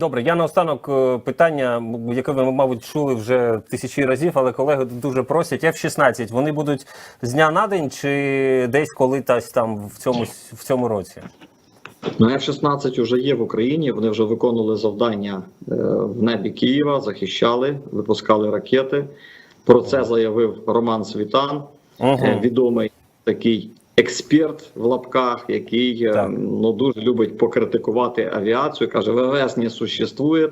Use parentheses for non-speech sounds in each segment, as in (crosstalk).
Добре, я наостанок е, питання, яке ви, мабуть, чули вже тисячі разів, але колеги дуже просять. F-16, вони будуть з дня на день чи десь коли там в цьому, в цьому році? Ну, F-16 вже є в Україні. Вони вже виконували завдання е, в небі Києва, захищали, випускали ракети. Про це заявив Роман Світан, Угу. е, відомий такий експерт в лапках, який е, Так. ну дуже любить покритикувати авіацію. каже, ВВС не существує.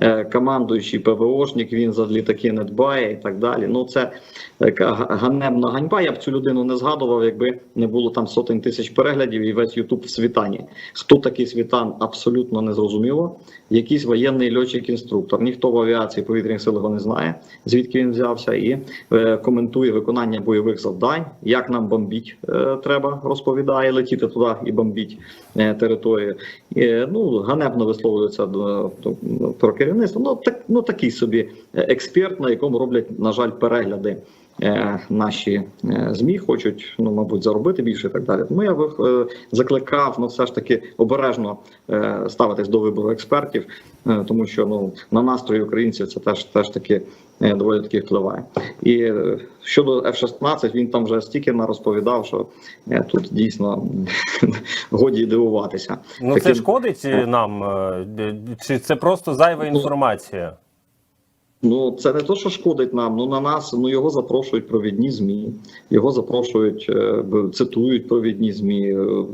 Е, Командуючий ПВОшник, він за літаки не дбає і так далі. Ну це така ганебна ганьба. Я б цю людину не згадував, якби не було там сотень тисяч переглядів і весь Ютуб в світані. Хто такий світан, абсолютно не зрозуміло. Якийсь воєнний льотчик-інструктор. Ніхто в авіації повітряних сил його не знає, звідки він взявся, і е, коментує виконання бойових завдань. Як нам бомбіть е, треба, розповідає, летіти туди і бомбіть е, територію. Е, ну ганебно висловлюється до про керівництво. Ну так ну такий собі е, експерт, на якому роблять на жаль перегляди. Е, Наші е, змі хочуть, ну мабуть, заробити більше і так далі. Тому я би е, закликав ну, все ж таки обережно ставитись до вибору експертів, тому що ну на настрої українців це теж теж таки доволі таки впливає. І щодо F-16, він там вже стільки нарозповідав, що е, тут дійсно (laughs) годі дивуватися. Ну це шкодить нам, чи це просто зайва Ну, інформація? Ну, це не то, що шкодить нам. Ну на нас ну його запрошують провідні змі, його запрошують, е, цитують провідні змі, е,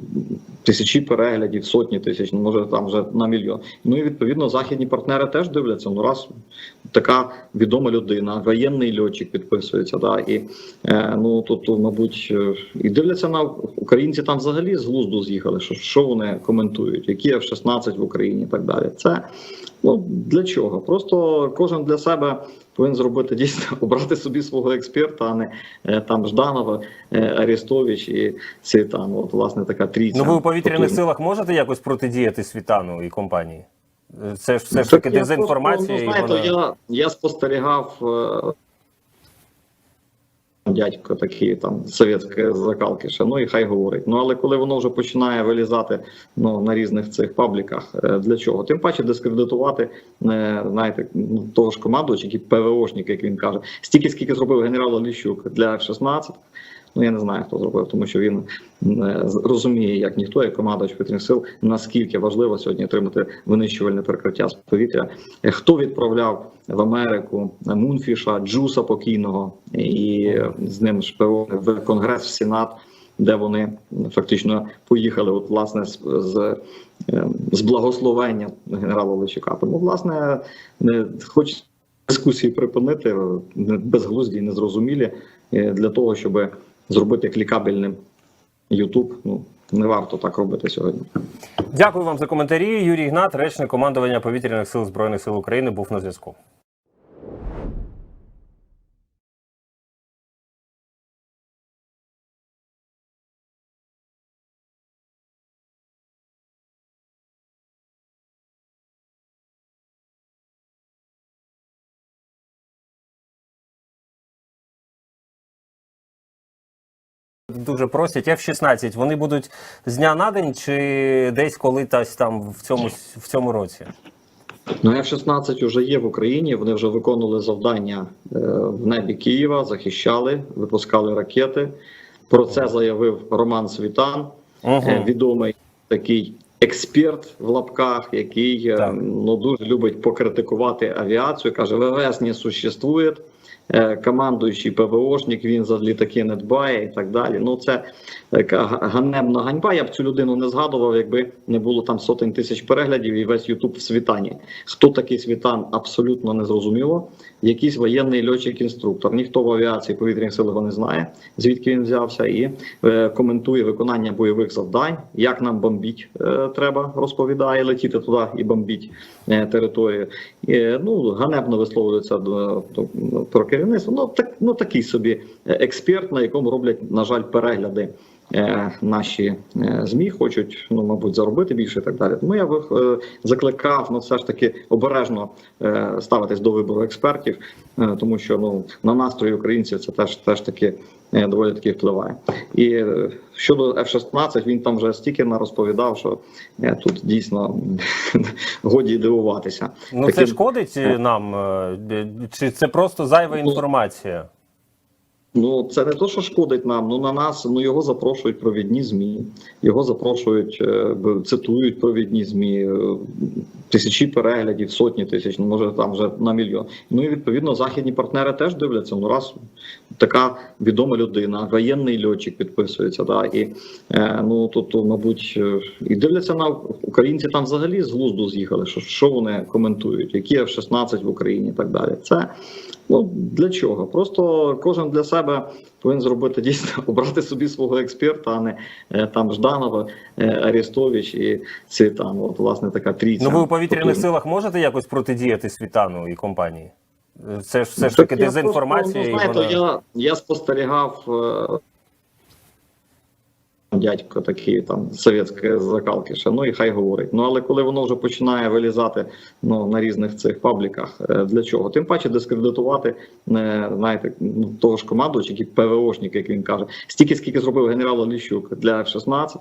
тисячі переглядів, сотні тисяч, ну може там вже на мільйон. Ну і відповідно західні партнери теж дивляться. Ну раз така відома людина, воєнний льотчик підписується. Да, і е, ну тут, мабуть, і дивляться на українці там взагалі з глузду з'їхали. Що, що вони коментують, які F-16 в Україні і так далі. Це Ну для чого? Просто кожен для себе повинен зробити дійсно (laughs) обрати собі свого експерта, а не е, там Жданова, е, Арестович і Світан. От власне така трійця. Ну ви у повітряних потужна. силах можете якось протидіяти світану і компанії? Е, Це ж все ж таки дезінформація. ну, знаєте, вона... я, я спостерігав. Дядько такі там совєтські закалки ще, ну і хай говорить. Ну але коли воно вже починає вилізати ну, на різних цих пабліках, е, для чого? Тим паче дискредитувати е, знаєте, ну, того ж командувача, який ПВОшник, як він каже, стільки, скільки зробив генерал Оліщук для F-16, Ну я не знаю, хто зробив, тому що він е, розуміє, як ніхто, як командувач повітряних сил, наскільки важливо сьогодні отримати винищувальне прикриття з повітря. Е, Хто відправляв в Америку Мунфіша, Джуса покійного і е, з ним шпигуни в Конгрес, в Сенат, де вони фактично поїхали, от власне з, з, е, з благословення генерала Личука. Тому, власне, не хоч дискусії припинити е, безглузді і незрозумілі е, для того, щоб зробити клікабельним YouTube. Ну не варто так робити сьогодні. Дякую вам за коментарі. Юрій Гнат, речник командування повітряних сил збройних сил України, був на зв'язку. Дуже просять F-16, Вони будуть з дня на день чи десь коли тась там в цьому в цьому році? Ну, F-16 вже є в Україні. Вони вже виконували завдання е, в небі Києва, захищали, випускали ракети. Про це заявив Роман Світан, Угу. відомий такий експерт в лапках, який е, Так. ну дуже любить покритикувати авіацію. каже, ВВС не существує. Е, Командуючий ПВОшник, він за літаки не дбає і так далі. Ну це така ганебна ганьба. Я б цю людину не згадував, якби не було там сотень тисяч переглядів і весь Ютуб в світані. Хто такий світан, абсолютно не зрозуміло. Якийсь воєнний льотчик-інструктор. Ніхто в авіації повітряних сил його не знає, звідки він взявся, і е, коментує виконання бойових завдань. Як нам бомбіть е, треба, розповідає, летіти туди і бомбіть е, територію. Е, ну ганебно висловлюється до, до про керівництво. Ну так ну такий собі е, експерт, на якому роблять на жаль перегляди. Е, наші е, змі хочуть, ну мабуть, заробити більше і так далі. Тому я би е, закликав ну, все ж таки обережно ставитись до вибору експертів, тому що ну на настрої українців це теж теж таки доволі таки впливає. І щодо F-16, він там вже стільки розповідав, що тут дійсно (laughs) годі дивуватися. Ну це шкодить нам, чи це просто зайва Ну, інформація? Ну, це не то, що шкодить нам. Ну на нас ну його запрошують провідні змі, його запрошують, е, цитують провідні змі, е, тисячі переглядів, сотні тисяч, ну може там вже на мільйон. Ну і відповідно західні партнери теж дивляться. Ну раз така відома людина, воєнний льотчик підписується. Да, і е, ну тут, мабуть, е, і дивляться на українці там взагалі з глузду з'їхали. Що, що вони коментують, які F-16 в Україні і так далі. Це Ну для чого? Просто кожен для себе повинен зробити дійсно (laughs) обрати собі свого експерта, а не е, там Жданова, е, Арестович і ці там, от власне така трійця. Ну ви у повітряних Тобто, силах можете якось протидіяти світану і компанії? Це ж все ж так таки я дезінформація. Просто, ну, знаєте, вона- я, я спостерігав. е, Дядько такий там совєтської закалки ще, ну і хай говорить. Ну але коли воно вже починає вилізати ну, на різних цих пабліках, е, для чого? Тим паче дискредитувати е, знаєте, ну, того ж командувача, який ПВОшник, як він каже, стільки, скільки зробив генерал Оліщук для F-16,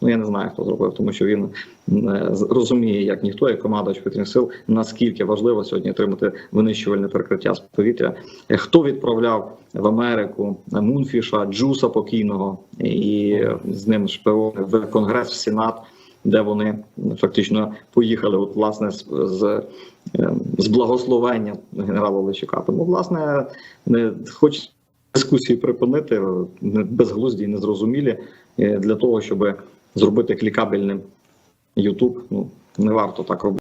Ну я не знаю, хто зробив, тому що він е, розуміє, як ніхто, як командувач повітряних сил, наскільки важливо сьогодні отримати винищувальне перекриття з повітря. Е, Хто відправляв в Америку е, Мунфіша, Джуса покійного і з ним шпион в Конгрес, в Сенат, де вони фактично поїхали, от власне з, з, з благословення генерала Лещука. Тому, власне, не хоч дискусії припинити безглузді і незрозумілі для того, щоб зробити клікабельним YouTube. Ну не варто так робити.